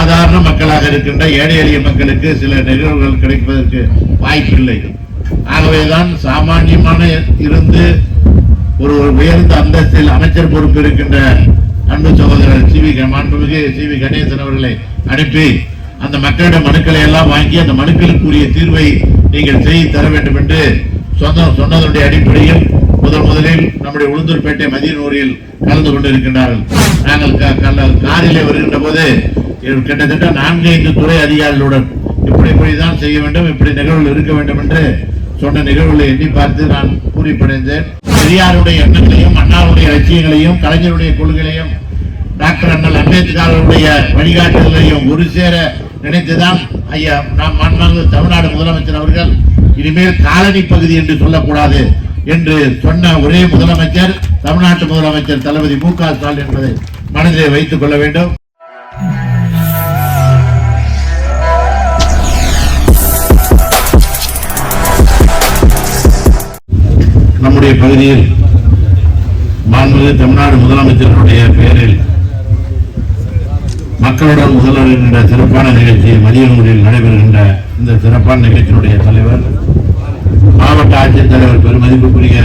சாதாரண மக்களாக இருக்கின்ற ஏழை எளிய மக்களுக்கு சில நிகழ்வுகள் கிடைப்பதற்கு வாய்ப்பில்லை. ஆகவேதான் சாமானியமான இருந்து ஒரு உயர்ந்த அந்தஸ்தில் அமைச்சர் பொறுப்பு இருக்கின்ற அன்பு சகோதரர் சி வி மாண்புமிகு சி வி கணேசன் அவர்களை அனுப்பி அந்த மக்களிடம் மனுக்களை எல்லாம் வாங்கி அந்த மனுக்களுக்குரிய தீர்வை நீங்கள் செய்து தர வேண்டும் என்று சொன்ன சொன்னதனுடைய அடிப்படையில் முதல் முதலில் நம்முடைய உளுந்தூர்பேட்டை மதியனூரில் கலந்து கொண்டிருக்கின்றார்கள். நாங்கள் காரிலே வருகின்ற போது கிட்டத்தட்ட நான்கைந்து துறை அதிகாரிகளுடன் இப்படி இப்படிதான் செய்ய வேண்டும் இப்படி நிகழ்வுகள் இருக்க வேண்டும் என்று சொன்ன நிகழ்வுகளை எண்ணி பார்த்து நான் பூரிப்படைந்தேன். பெரியாருடைய எண்ணங்களையும் அண்ணாவுடைய லட்சியங்களையும் கலைஞருடைய கொள்கைகளையும் டாக்டர் அண்ணல் அம்பேத்கர் அவருடைய வழிகாட்டுதலையும் ஒரு சேர நினைத்துதான் ஐயா நாம் மாண்புமிகு தமிழ்நாடு முதலமைச்சர் அவர்கள் இனிமேல் காலனி பகுதி என்று சொல்லக்கூடாது என்று சொன்ன ஒரே முதலமைச்சர் தமிழ்நாட்டு முதலமைச்சர் தளபதி மு க ஸ்டாலின் என்பதை மனதிலே வைத்துக் கொள்ள வேண்டும். நம்முடைய பகுதியில் மாண்புமிகு தமிழ்நாடு முதலமைச்சர்களுடைய பெயரில் மக்களுடன் முதல்வர் என்கின்ற சிறப்பான நிகழ்ச்சி மதியனூரில் நடைபெறுகின்ற இந்த சிறப்பான நிகழ்ச்சியினுடைய தலைவர் மாவட்ட ஆட்சித்தலைவர் பெருமதிப்புக்குரிய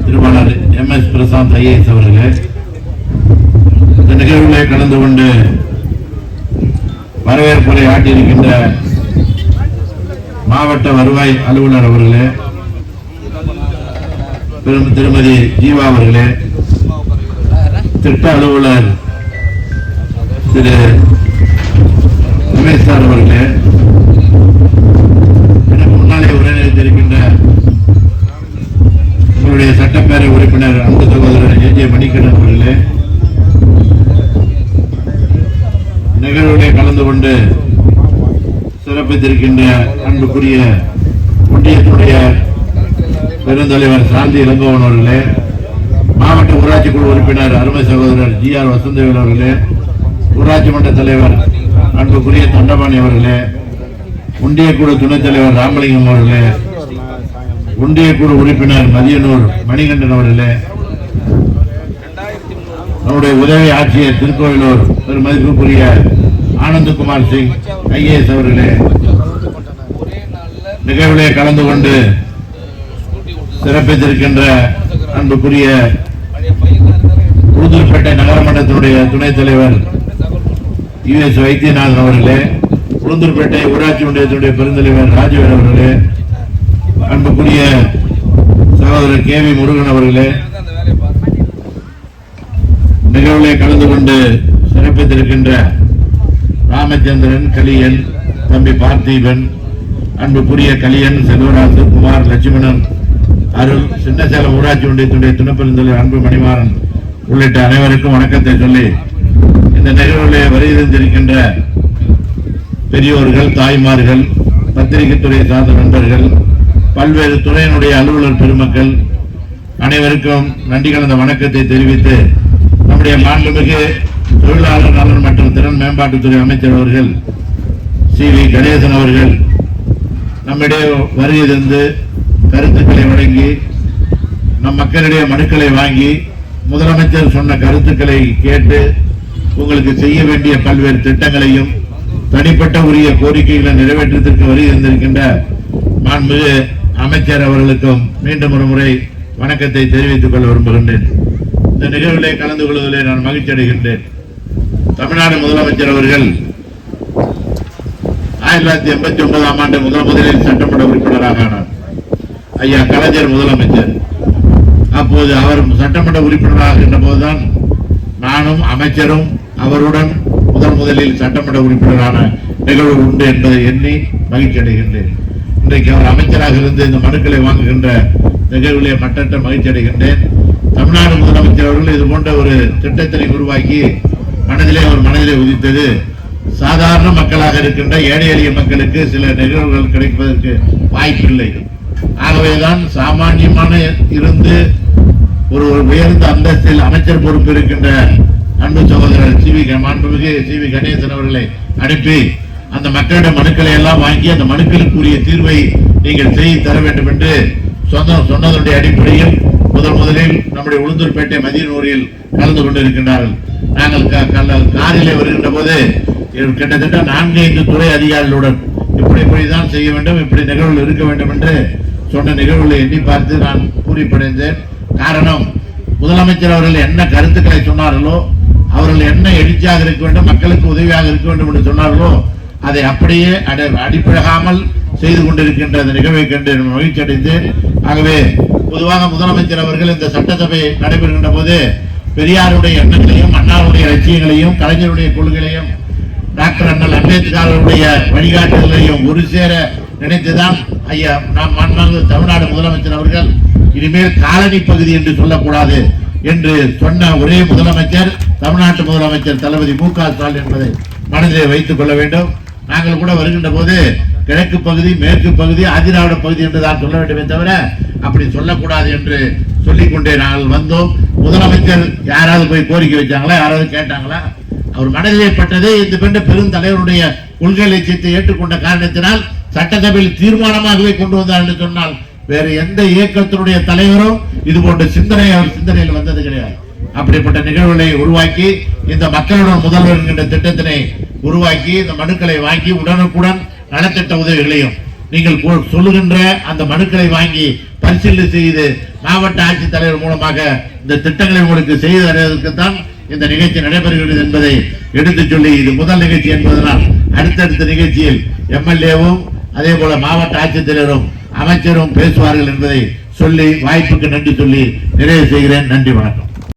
திருமணர் எம் எஸ் பிரசாந்த் ஐஏஎஸ் அவர்களே இந்த நிகழ்வுகளை கலந்து கொண்டு வரவேற்புரை ஆட்டியிருக்கின்ற மாவட்ட வருவாய் அலுவலர் அவர்களே திருமதி ஜீவா அவர்களே திட்ட அலுவலர் திரு ரமேஷ் சார் அவர்களே முன்னாலே உரையாற்றிருக்கின்ற உங்களுடைய சட்டப்பேரவை உறுப்பினர் அன்பு சகோதரர் ஏ ஜே மணிகண்டன் அவர்களே நிகழ்வுகளை கலந்து கொண்டு சிறப்பித்திருக்கின்ற அன்புக்குரிய ஒன்றியத்துடைய பெருந்தலைவர் சாந்தி இளங்கோவன் அவர்களே மாவட்ட ஊராட்சி குழு உறுப்பினர் அருமை சகோதரர் ஜி ஆர் வசந்தவேல் அவர்களே ஊராட்சி மன்ற தலைவர் அன்புக்குரிய தண்டபாணி அவர்களே ஒன்றிய குழு துணைத் தலைவர் ராமலிங்கம் அவர்களே ஒன்றிய குழு உறுப்பினர் மதியனூர் மணிகண்டன் அவர்களே நம்முடைய உதவி ஆட்சியர் திருக்கோவிலூர் பெருமதிப்புக்குரிய ஆனந்தகுமார் சிங் ஐஏஎஸ் அவர்களே நிகழ்விலே கலந்து கொண்டு சிறப்பித்திருக்கின்ற அன்புக்குரிய உளுந்தூர்பேட்டை நகரமன்றத்தினுடைய துணைத் தலைவர் யு எஸ் வைத்தியநாதன் அவர்களே உளுந்தூர்பேட்டை ஊராட்சி ஒன்றியத்தினுடைய பெருந்தலைவர் ராஜவேல் அவர்களே அன்புக்குரிய சகோதரர் கே வி முருகன் அவர்களே நிகழ்வுகளை கலந்து கொண்டு சிறப்பித்திருக்கின்ற ராமச்சந்திரன் கலியன் தம்பி பார்த்திபன் அன்புக்குரிய கலியன் செல்வராசு குமார் லட்சுமணன் அருள் சின்னசேலம் ஊராட்சி ஒன்றியத்துடைய துணைப்பெருந்தலைவர் அன்பு மணிமாறன் உள்ளிட்ட அனைவருக்கும் வணக்கத்தை சொல்லி இந்த நிகழ்வுகளை வருகின்றிருக்கின்ற பெரியோர்கள் தாய்மார்கள் பத்திரிகை துறை சார்ந்த நண்பர்கள் பல்வேறு துறையினுடைய அலுவலர் பெருமக்கள் அனைவருக்கும் நன்றி கலந்த வணக்கத்தை தெரிவித்து நம்முடைய மாண்புமிகு தொழிலாளர் நலன் மற்றும் திறன் மேம்பாட்டுத்துறை அமைச்சர் அவர்கள் சி வி கணேசன் அவர்கள் நம்மிடையே வருகை தந்து கருத்துக்களை வழங்கி நம் மக்களிடையே மனுக்களை வாங்கி முதலமைச்சர் சொன்ன கருத்துக்களை கேட்டு உங்களுக்கு செய்ய வேண்டிய பல்வேறு திட்டங்களையும் தனிப்பட்ட உரிய கோரிக்கைகளை நிறைவேற்றத்திற்கு வருகை இருந்திருக்கின்ற மாண்புமிகு அமைச்சர் அவர்களுக்கும் மீண்டும் ஒரு முறை வணக்கத்தை தெரிவித்துக் கொள்ள விரும்புகின்றேன். இந்த நிகழ்விலே கலந்து கொள்வதிலே நான் மகிழ்ச்சி அடைகின்றேன். தமிழ்நாடு முதலமைச்சர் அவர்கள் ஆயிரத்தி தொள்ளாயிரத்தி எண்பத்தி ஒன்பதாம் ஆண்டு முதல் முதலில் சட்டமன்ற உறுப்பினராக ஆனார். ஐயா கலைஞர் முதலமைச்சர். அப்போது அவர் சட்டமன்ற உறுப்பினராகின்ற போதுதான் நானும் அமைச்சரும் அவருடன் முதன் முதலில் சட்டமன்ற உறுப்பினரான நிகழ்வு உண்டு என்பதை எண்ணி மகிழ்ச்சி அடைகின்றேன். இன்றைக்கு அவர் அமைச்சராக இருந்து இந்த மனுக்களை வாங்குகின்ற நிகழ்விலே மட்டற்ற மகிழ்ச்சி அடைகின்றேன். தமிழ்நாடு முதலமைச்சர் அவர்கள் இது போன்ற ஒரு திட்டத்தினை உருவாக்கி மனதிலே அவர் மனதிலே உதித்தது. சாதாரண மக்களாக இருக்கின்ற ஏழை எளிய மக்களுக்கு சில நிகழ்வுகள் கிடைப்பதற்கு வாய்ப்பில்லை. ஆகவேதான் சாமானியமான இருந்து ஒரு ஒரு உயர்ந்த அந்தஸ்தில் அமைச்சர் பொறுப்பு இருக்கின்ற அன்பு சகோதரர் சி வி மாண்புமிகு சி வி கணேசன் அவர்களை அனுப்பி அந்த மக்களிடம் மனுக்களை எல்லாம் வாங்கி அந்த மனுக்களுக்குரிய தீர்வை நீங்கள் செய்து தர வேண்டும் என்று சொன்ன சொன்னதனுடைய அடிப்படையில் முதல் முதலில் நம்முடைய உளுந்தூர்பேட்டை மதியனூரில் கலந்து கொண்டிருக்கின்றார்கள். நாங்கள் காரிலே வருகின்ற போது கிட்டத்தட்ட நான்கு ஐந்து துறை அதிகாரிகளுடன் இப்படி இப்படிதான் செய்ய வேண்டும் இப்படி நிகழ்வுகள் இருக்க வேண்டும் என்று சொன்ன நிகழ்வுகளை எண்ணி பார்த்து நான் பூரிப்படைந்தேன். காரணம் முதலமைச்சர் அவர்கள் என்ன கருத்துக்களை சொன்னார்களோ அவர்கள் என்ன எழுச்சியாக இருக்க வேண்டும் மக்களுக்கு உதவியாக இருக்க வேண்டும் என்று சொன்னார்களோ அதை அப்படியே அட- அடிப்பழகாமல் செய்து கொண்டிருக்கின்ற அந்த நிகழ்வை கண்டு மகிழ்ச்சி அடைந்தேன் ஆகவே பொதுவாக முதலமைச்சர் அவர்கள் இந்த சட்டசபை நடைபெறுகின்ற போது பெரியாருடைய எண்ணங்களையும் அண்ணாருடைய லட்சியங்களையும் கலைஞருடைய கொள்கைகளையும் டாக்டர் அண்ணல் அம்பேத்கர் வழிகாட்டுதலையும் ஒரு சேர நினைத்துதான் ஐயா நாம் மன்னர் தமிழ்நாடு முதலமைச்சர் அவர்கள் இனிமேல் காலனி பகுதி என்று சொல்லக்கூடாது என்று சொன்ன ஒரே முதலமைச்சர் தமிழ்நாட்டு முதலமைச்சர் தளபதி மு க ஸ்டாலின் என்பதை மனதிலே வைத்துக் கொள்ள வேண்டும். நாங்கள் கூட வருகின்ற போது கிழக்கு பகுதி மேற்கு பகுதி ஆதிராவிட பகுதி என்று தான் சொல்ல வேண்டுமே தவிர அப்படி சொல்லக்கூடாது என்று சொல்லிக்கொண்டே நாங்கள் வந்தோம். முதலமைச்சர் யாராவது போய் கோரிக்கை வச்சாங்களா யாராவது கேட்டாங்களா? அவர் மனதிலே பட்டதே இந்த பெண்ட பெருந்தலைவருடைய கொள்கை லட்சியத்தை ஏற்றுக்கொண்ட காரணத்தினால் சட்டசபையில் தீர்மானமாகவே கொண்டு வந்தார் என்று சொன்னால் வேறு எந்த இயக்கத்தினுடைய தலைவரும் இது போன்ற சிந்தனை அவர் சிந்தனையில் வந்தது கிடையாது. அப்படிப்பட்ட நிகழ்வுகளை உருவாக்கி இந்த மக்களுடன் முதல்வர் என்கின்ற திட்டத்தினை உருவாக்கி இந்த மனுக்களை வாங்கி உடனுக்குடன் நலத்திட்ட உதவிகளையும் நீங்கள் கொ- சொல்லுகின்ற அந்த மனுக்களை வாங்கி பரிசீலனை செய்து மாவட்ட ஆட்சித்தலைவர் மூலமாக இந்த திட்டங்களை உங்களுக்கு செய்து தருவதற்கு தான் இந்த நிகழ்ச்சி நடைபெறுகிறது என்பதை எடுத்துச் சொல்லி இது முதல் நிகழ்ச்சி என்பதனால் அடுத்தடுத்த நிகழ்ச்சியில் எம்எல்ஏவும் அதே போல மாவட்ட ஆட்சித்தலைவரும் அமைச்சரும் பேசுவார்கள் என்பதை சொல்லி வாய்ப்புக்கு நன்றி சொல்லி நிறைவு செய்கிறேன். நன்றி வணக்கம்.